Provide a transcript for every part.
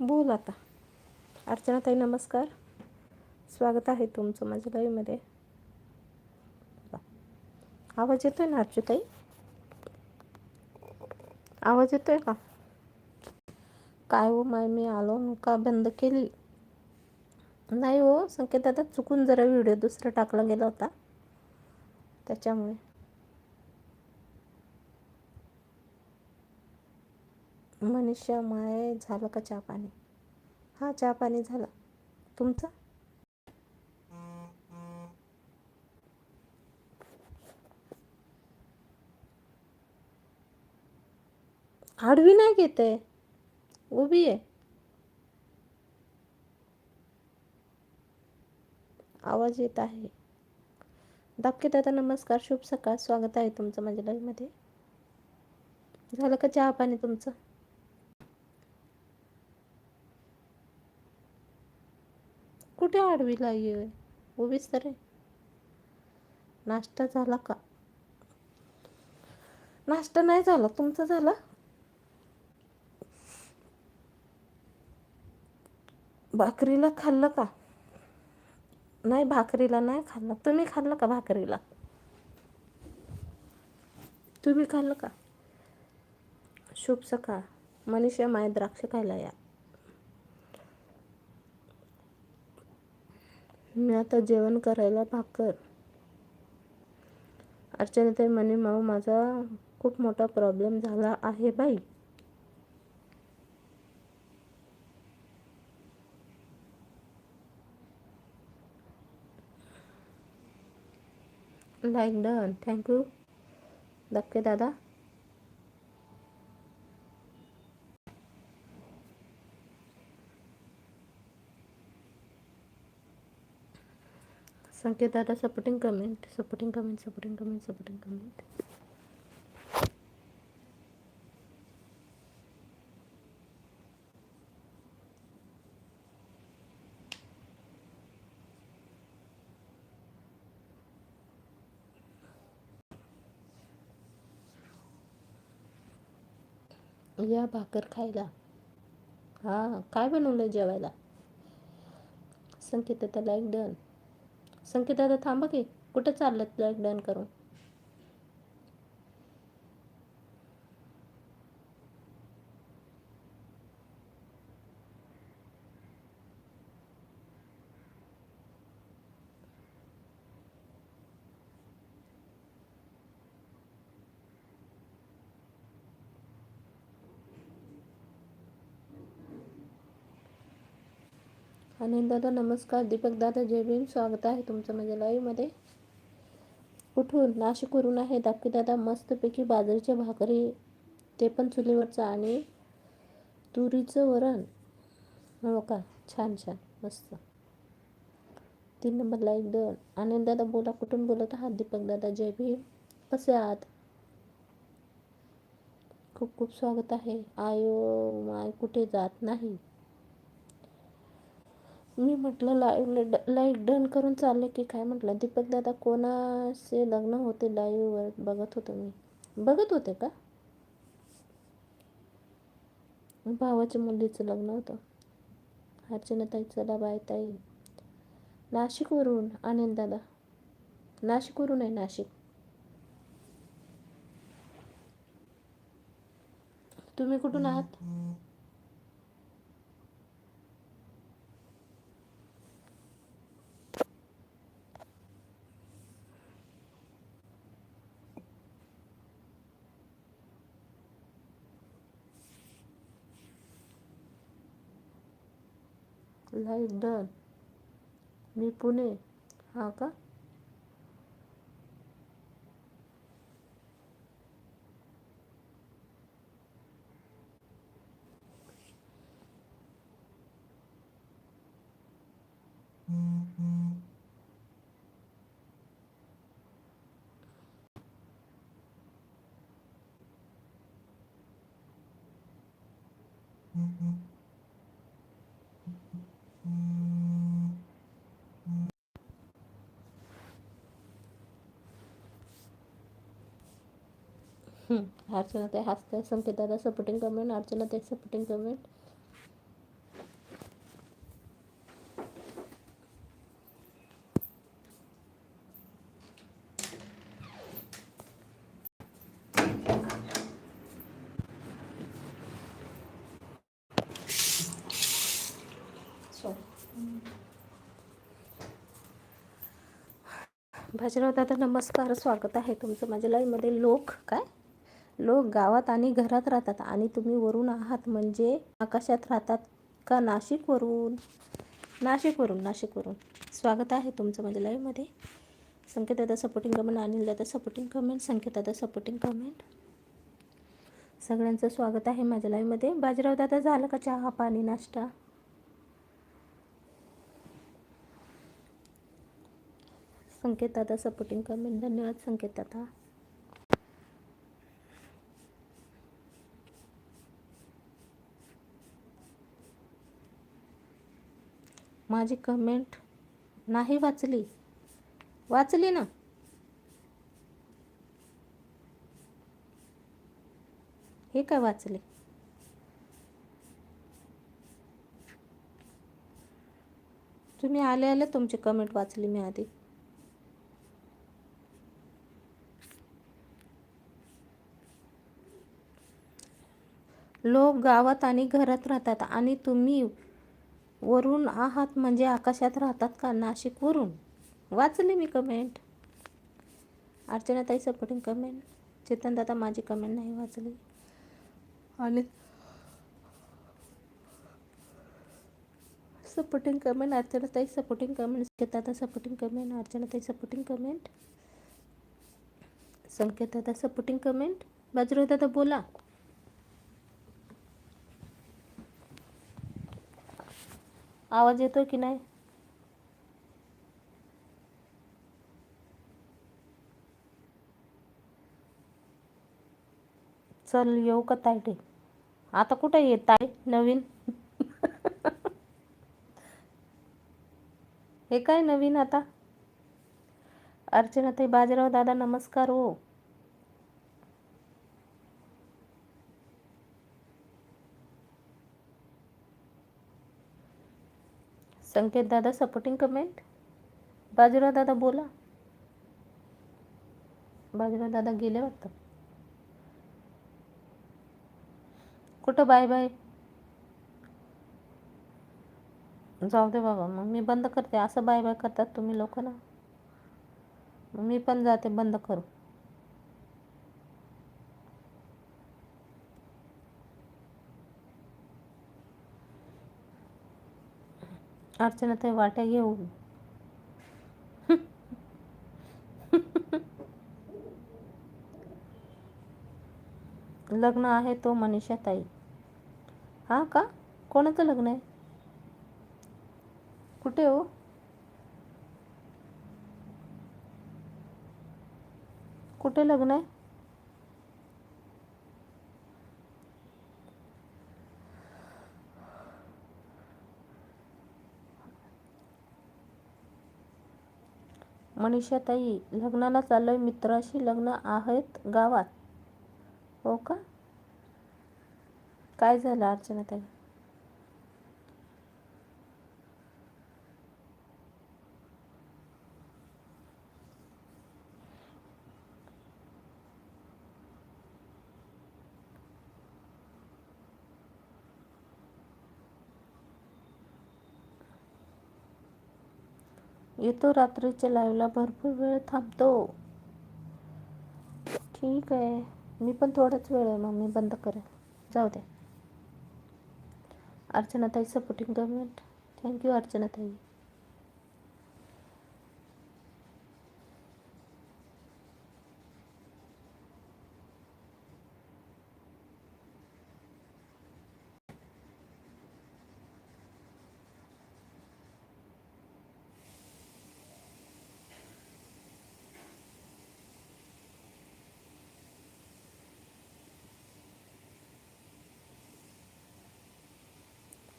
बोल आता. अर्चना ताई नमस्कार. स्वागत आहे तुमचं माझ्या लाईव्हमध्ये. आवाज येतोय ना अर्चुताई आवाज येतोय का? काय हो माय मी आलो का बंद केली? नाही हो संकेत आता चुकून जरा व्हिडिओ दुसरा टाकला गेला होता. त्याच्यामुळे. मनीषा माय झालं का चहा पाणी? हां चहा पाणी झालं. तुमचं? आडवी नाही घेत. आहे उभी आहे. आवाज येत आहे. दाबके दादा नमस्कार. शुभ सकाळ. स्वागत आहे तुमचं माझ्या लाईव्हमध्ये झालं का चहा पाणी तुमचं? कुठे आडवीला ये? उभीच तर नाश्ता झाला का? नाश्ता नाही झाला. तुमचा झाला? भाकरीला खाल्लं का? नाही भाकरीला नाही खाल्लं. तुम्ही खाल्लं का भाकरीला? तुम्ही खाल्लं का? शुभ सकाळ. मनीषा माय द्राक्ष खायला या. मी आता जेवण करायला भाकर. अर्चनाताई म्हणे माऊ माझा खूप मोठा प्रॉब्लेम झाला आहे बाई. लाईक डन थँक्यू धक्के दादा. संकेत दादा supporting comment supporting comment supporting comment supporting comment या भाकर खायला. हां काय बनवलं जेवायला? संकेत आता लाईक डन संकेतदादा थांबा की कुठं चाललं लॉकडाऊन डन करून? अनिल दादा नमस्कार. दीपक दादा जय भीम. स्वागत आहे तुमचं माझ्या लाईव्हमध्ये कुठून नाशिकवरून आहे दाखवी दादा. मस्तपैकी बाजरीच्या भाकरी ते पण चुलीवरचं आणि तुरीचं वरण. हो का? छान छान. मस्त. तीन नंबरला एक दोन. अनिल दादा बोला कुठून बोलत आहात? दीपक दादा जय भीम. कसे आहात? खूप खूप स्वागत आहे. आयो माय कुठे जात नाही? मी म्हटलं लाईव्ह लाइट डन करून चालले की काय? म्हटलं दीपक दादा कोणाचे लग्न होते लाईव्हवर बघत होतो मी. बघत होते का? भावाच्या मुलीचं लग्न होतं. अर्चना ताई चला बाय ताई. नाशिकवरून? आनंद दादा. नाशिकवरून आहे नाशिक. तुम्ही कुठून आहात? लाईफ डन मी पुणे. हा का? अर्चना ते हसते संकेताला सपोर्टिंग कमेंट अर्चना ते सपोर्टिंग कमेंट भाजीराव दादा नमस्कार स्वागत आहे तुमचं माझ्या लाईव्हमध्ये लोक काय? लोक गावात आणि घरात राहतात आणि तुम्ही वरून आहात म्हणजे आकाशात राहतात का नाशिकवरून? नाशिकवरून नाशिकवरून. स्वागत आहे तुमचं माझ्या लाईव्हमध्ये संकेत दादा सपोर्टिंग कमेंट अनिल दादा सपोर्टिंग कमेंट संकेत आता सपोर्टिंग कमेंट सगळ्यांचं स्वागत आहे माझ्या लाईव्हमध्ये बाजीराव दादा झालं का चहा पाणी नाश्ता? संकेत दादा सपोर्टिंग कमेंट धन्यवाद संकेत दादा माझी कमेंट नाही वाचली. वाचली ना? हे काय वाचले? तुम्ही आले आले तुमची कमेंट वाचली मी आधी. लोक गावात आणि घरात राहतात आणि तुम्ही वरून आहात म्हणजे आकाशात राहतात का? नाशिकवरून वाचली मी कमेंट अर्चनाताई सपोर्टिंग कमेंट चेतन दादा माझी कमेंट नाही वाचली. आणि सपोर्टिंग कमेंट अर्चनाताई सपोर्टिंग कमेंट संकेत दादा सपोर्टिंग कमेंट अर्चनाताई सपोर्टिंग कमेंट संकेत दादा सपोर्टिंग कमेंट बाजूराव दादा बोला. आवाज येतो की नाही? चल येऊ का तायडे? आता कुठे येत आहे नवीन? हे काय नवीन आता? अर्चनाताई बाजीराव दादा नमस्कार हो. संकेत दादा सपोर्टिंग कमेंट बाजीराव दादा बोला. बाजीराव दादा गेले वाटतं. कुठं? Bye bye. जाऊ दे बाबा मग मी बंद करते. असं बाय बाय करतात तुम्ही लोक ना. मग मी पण जाते बंद करू. अर्चना ते वाट्या घेऊन लग्न आहे तो मनीषा ताई. हा का? कोणाचं लग्न आहे? कुठे हो? कुठे लग्न आहे? मनीषाताई लग्नाला चाललोय मित्राशी. लग्न आहेत गावात. हो का? काय झालं अर्चना येतो रात्रीच्या लाईव्हला भरपूर वेळ थांबतो. ठीक आहे. मी पण थोडाच वेळ आहे मग मी बंद करेन. जाऊ दे. अर्चनाताई सपोर्टिंग कमेंट थँक्यू अर्चनाताई.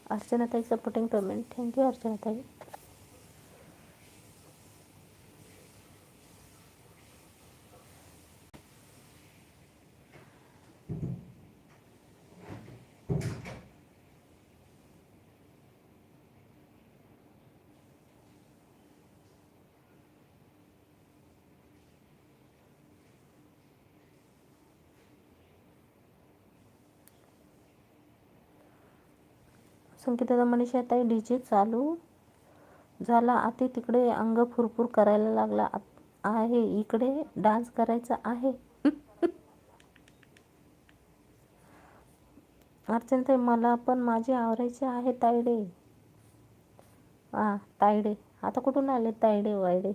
अर्चनाताई सपोर्टिंग कमेंट थँक्यू अर्चनाताई संकेताचा मनीषा ताई डी जे चालू. झाला आती तिकडे अंग फुरफुर करायला लागला. आहे इकडे डान्स करायचा आहे. अर्चना मला पण माझे आवरायचे आहे तायडे हा तायडे आता कुठून आले तायडे वायडे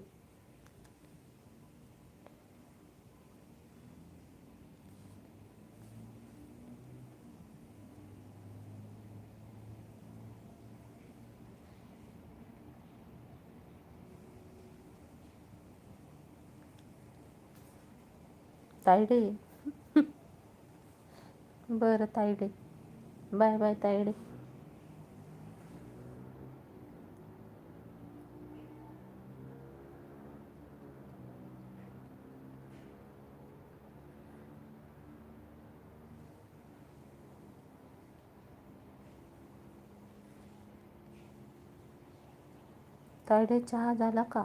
तायडे. बरं Tayde. Bye bye Tayade. Tayde चहा झाला का?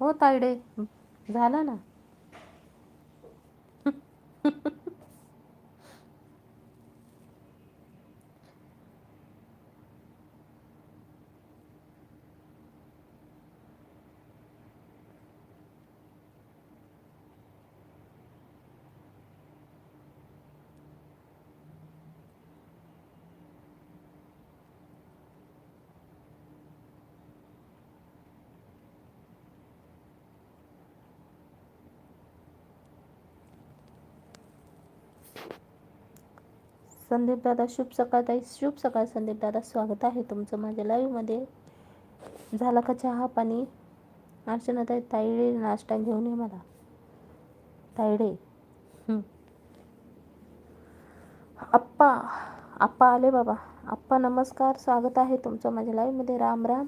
हो तायडे झाला ना? संदीप दादा शुभ सकाळ ताई. शुभ सकाळ संदीप दादा. स्वागत आहे तुमचं माझ्या लाईव्हमध्ये झाला का चहा पाणी? अर्चना ताई ताईडे नाश्ता घेऊन ये मला. ताईडे. आप्पा आप्पा आले बाबा. आप्पा नमस्कार. स्वागत आहे तुमचं माझ्या लाईव्हमध्ये राम राम.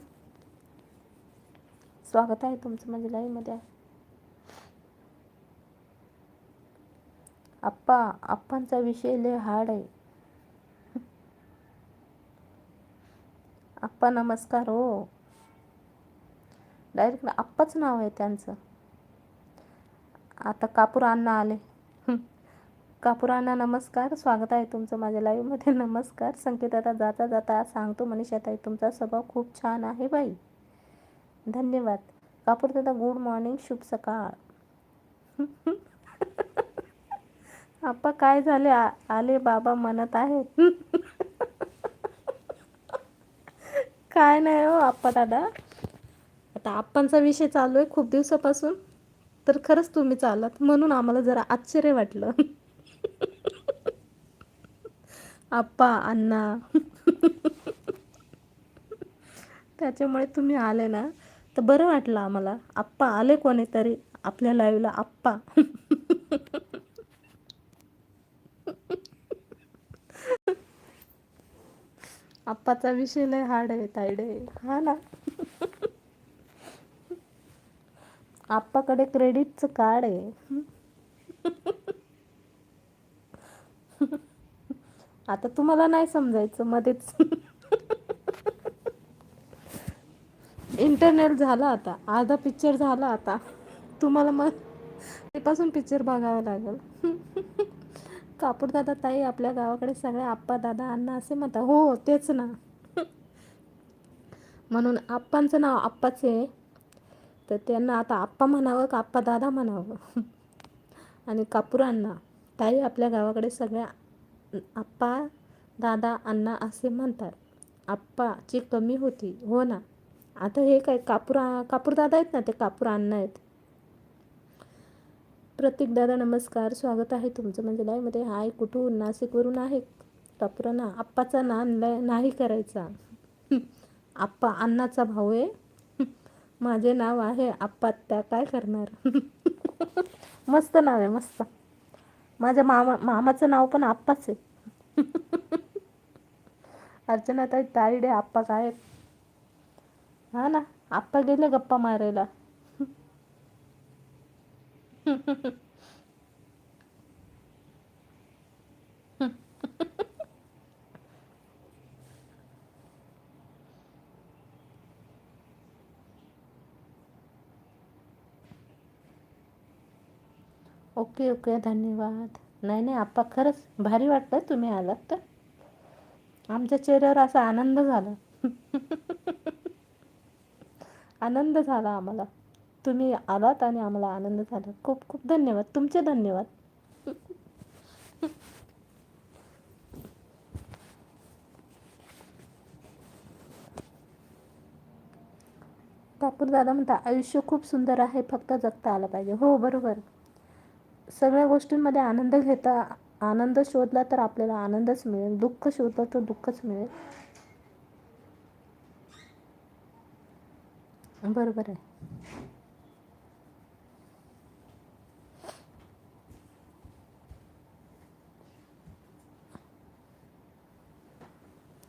स्वागत आहे तुमचं माझ्या लाईव्हमध्ये आप्पा आप्पांचा विषय लय हार्ड आहे. आप्पा नमस्कार हो. डायरेक्ट आप्पाच नाव आहे त्यांचं. आता कापूर अण्णा आले. कापूर अण्णा नमस्कार. स्वागत आहे तुमचं माझ्या लाईव्हमध्ये नमस्कार. संकेत आता जाता जाता सांगतो मनीषा ताई तुमचा स्वभाव खूप छान आहे बाई. धन्यवाद. कापूर दादा गुड मॉर्निंग शुभ सकाळ. आप्पा काय झाले? आले बाबा म्हणत आहेत. काय नाही हो आप्पा दादा. आता आप्पांचा विषय चालू आहे खूप दिवसापासून. तर खरंच तुम्ही चालत म्हणून आम्हाला जरा आश्चर्य वाटलं. आप्पा अण्णा. त्याच्यामुळे तुम्ही आले ना तर बरं वाटलं आम्हाला. आप्पा आले कोणीतरी आपल्या लाईव्हला आप्पा. आप्पाचा विषय लय हार्ड आहे तायडे हा ना. आप्पाकडे क्रेडिटचं कार्ड आहे. आता तुम्हाला नाही समजायचं मध्येच. इंटरनेट झाला आता. अर्धा पिक्चर झाला आता. तुम्हाला मग तेपासून पिक्चर बघावं लागेल. कापूर दादा ताई आपल्या गावाकडे सगळे आप्पा दादा अण्णा असे म्हणतात. हो तेच ना. म्हणून आप्पांचं नाव आप्पाच आहे. तर त्यांना आता आप्पा म्हणावं का आप्पा दादा म्हणावं? आणि कापूर अण्णा ताई आपल्या गावाकडे सगळ्या आप्पा दादा अण्णा असे म्हणतात. आप्पाची कमी होती. हो ना. आता हे काय कापूर कापूर दादा आहेत ना ते कापूर अण्णा आहेत. प्रतीक दादा नमस्कार. स्वागत आहे तुमचं म्हणजे लाईव्हमध्ये हाय कुठून? नाशिकवरून आहे. कापुराना आप्पाचा ना नाही करायचा. आप्पा अण्णाचा भाऊ आहे. माझे नाव आहे आप्पा. त्या काय करणार? मस्त नाव आहे मस्त. माझ्या मामा मामाचं नाव पण आप्पाच आहे. अर्चना ताई ताईडे आप्पा काय? हा ना आप्पा गेले गप्पा मारायला. ओके ओके धन्यवाद. नाही नाही आप्पा खरंच भारी वाटलं तुम्ही आलात तर. आमच्या चेहऱ्यावर असा आनंद झाला. आनंद झाला आम्हाला. तुम्ही आलात आणि आम्हाला आनंद झाला. खूप खूप धन्यवाद. तुमचे धन्यवाद. कापूर दादा म्हणता आयुष्य खूप सुंदर आहे फक्त जगता आलं पाहिजे. हो बरोबर. सगळ्या गोष्टींमध्ये आनंद घेता आनंद शोधला तर आपल्याला आनंदच मिळेल. दुःख शोधलं तर दुःखच मिळेल. बरोबर आहे.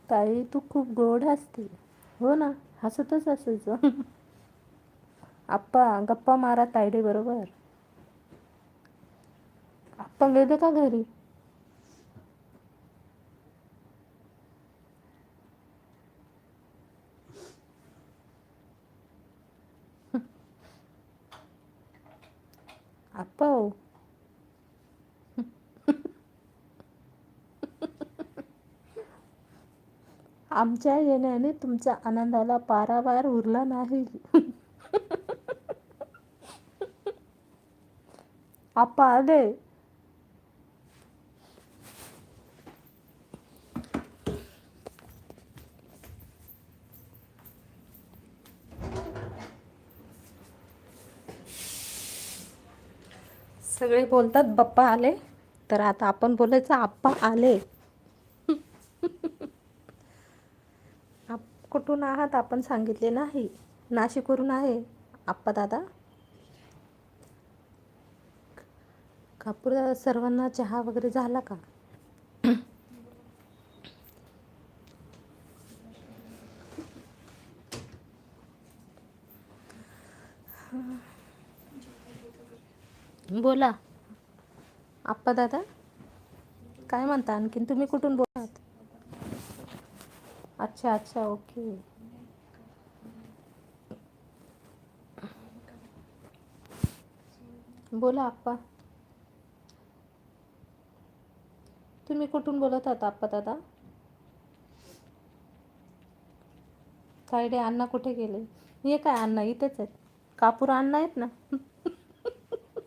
ताई तू खूप गोड असते हो ना हसतच असायचं आप्पा गप्पा मारा तायडे बरोबर. आप्पा गेले का घरी आप्पा हो आमच्या येण्याने तुमच्या आनंदाला पारावार उरला नाही. आप्पा आले सगळे बोलतात बाप्पा आले. तर आता आपण बोलायचं आप्पा आले आप कुठून आहात आपण सांगितले नाही. नाशिकवरून आहे. आप्पा दादा. कापूर दादा सर्वांना चहा वगैरे झाला का? बोला. आप्पा दादा. काय म्हणता? आणखीन तुम्ही कुठून बोलात अच्छा अच्छा ओके. बोला आप्पा. तुम्ही कुठून बोलत आहात आप्पा दादा? तायडे अण्णा कुठे गेले? हे काय अण्णा इथेच आहेत? कापूर अण्णा आहेत ना?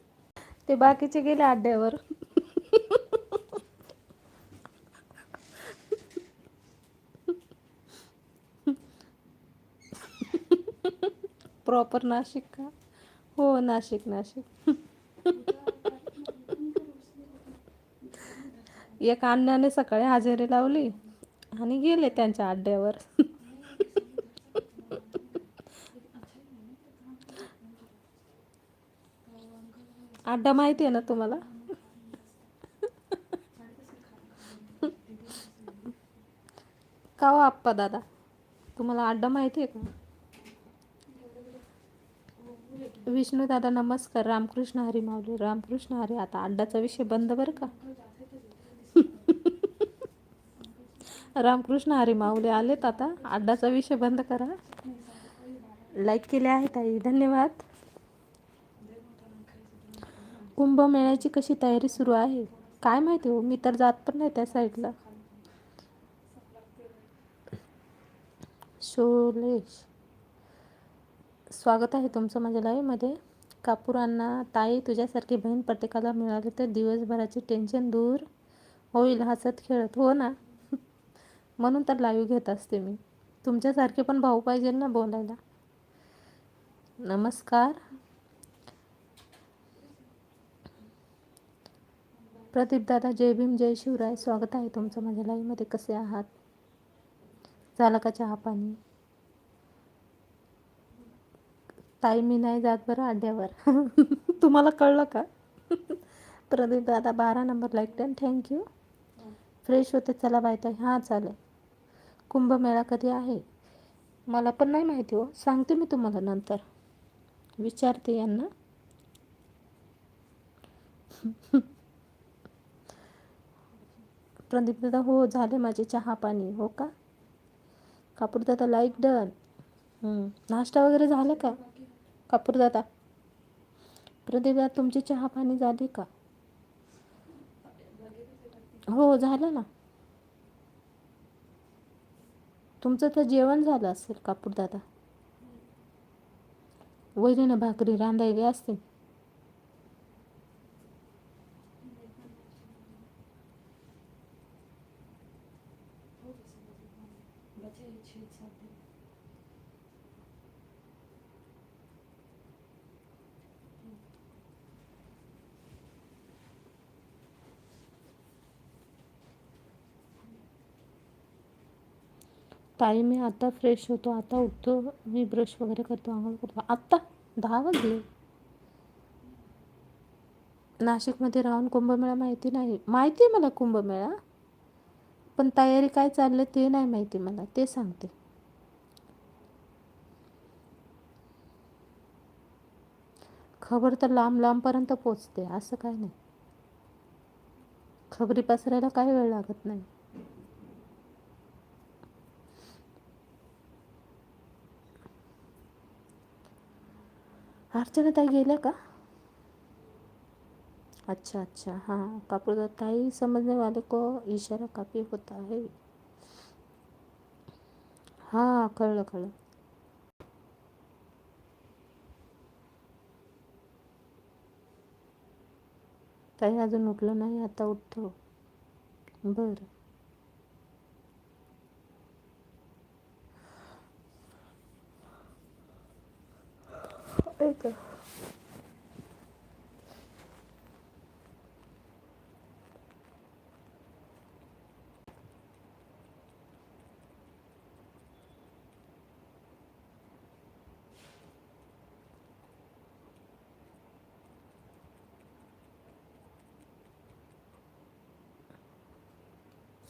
ते बाकीचे गेले अड्ड्यावर प्रॉपर नाशिक का? हो नाशिक नाशिक. एक अण्णाने सकाळी हजेरी लावली आणि गेले त्यांच्या अड्ड्यावर अड्डा माहिती आहे ना तुम्हाला? का हो आप्पा दादा? तुम्हाला अड्डा माहिती आहे का? विष्णू दादा नमस्कार. रामकृष्ण हरी माऊली. रामकृष्ण हरी आता अड्डाचा विषय बंद बरं का? रामकृष्ण हरी माऊली आलेत आता. अड्डाचा विषय बंद करा. लाईक केले आहे ताई. धन्यवाद. कुंभमेळ्याची कशी तयारी सुरू आहे? काय माहिती हो? मी तर जात पण नाही त्या साईडला शोलेश. स्वागत आहे तुमचं माझ्या लाईव्हमध्ये कापुरांना ताई तुझ्यासारखी बहीण प्रत्येकाला मिळाली तर दिवसभराचे टेन्शन दूर होईल हसत खेळत हो ना? म्हणून तर लाईव्ह घेत असते मी. तुमच्यासारखे पण भाऊ पाहिजे ना बोलायला. नमस्कार. प्रदीप दादा जय भीम जय शिवराय. स्वागत आहे तुमचं माझ्या लाईव्हमध्ये कसे आहात? झालं का चहा पाणी? ताई मी नाही जात बरं अड्ड्यावर तुम्हाला कळलं का? प्रदीप दादा बारा number like done thank you fresh होते चला बाय ताई. हां चालेल. कुंभमेळा कधी आहे? मला पण नाही माहिती हो. सांगते मी तुम्हाला नंतर. विचारते यांना. प्रदीप दादा हो झाले माझे चहा पाणी. हो का? कापूर दादा लाईक डन नाश्ता वगैरे झाला का? कापूर दादा प्रदीप दादा तुमची चहा पाणी झाली का? हो झालं ना. तुमचं तर जेवण झालं असेल कापूर दादा वहिनीनं भाकरी रांधायली असतील. ताई मी आता फ्रेश होतो. आता उठतो मी ब्रश वगैरे करतो आंघोळ करतो. आत्ता दहा वाजले. नाशिकमध्ये राहून कुंभमेळा माहिती नाही. माहिती आहे मला कुंभमेळा. पण तयारी काय चाललं ते नाही माहिती मला. ते सांगते. खबर तर लांब लांबपर्यंत पोचते. असं काय नाही. खबरी पसरायला काही वेळ लागत नाही. अर्चना ताई गेल्या का? अच्छा अच्छा. हां कापड़ ताई समझने वाले को इशारा काफी होता है. हां कळलं कळलं. ताई अजून उठलं नाही आता उठतो. बरं. ऐका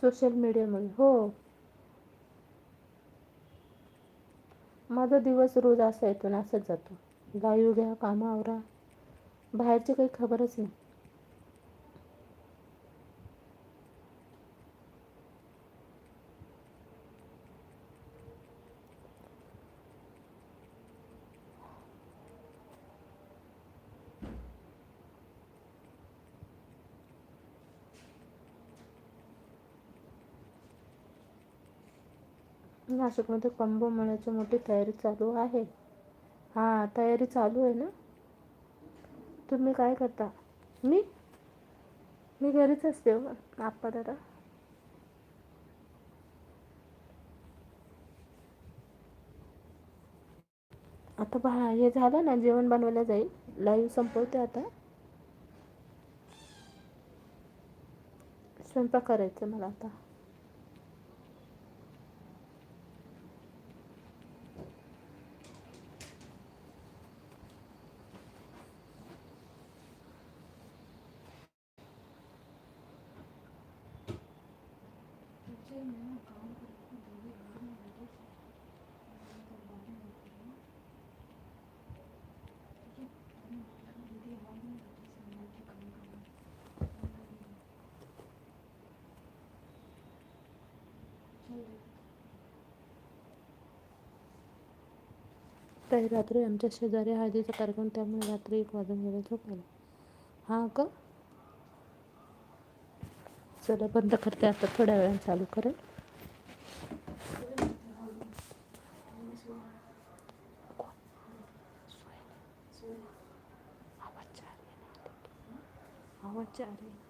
सोशल मीडियामध्ये हो. माझा दिवस रोज असा येतो ना असाच जातो. गायू घ्या कामावरा बाहेरची काही खबरच नाही. नाशिकमध्ये कुंभमेळ्याची मोठी तयारी चालू आहे. हां तयारी चालू आहे ना? तुम्ही काय करता? मी? मी घरीच असते हो, आप्पा दादा. आता बा हे झालं ना जेवण बनवायला जाईल. लाईव्ह संपवते आता. स्वयंपाक करायचं मला आता. काही रात्री आमच्या शेजारी हळदीचा कार्यक्रम त्यामुळे रात्री एक वाजून गेला झोपायला. हां का? चला बंद करते आता थोड्या वेळाने चालू करेल आवाज चालू आहे.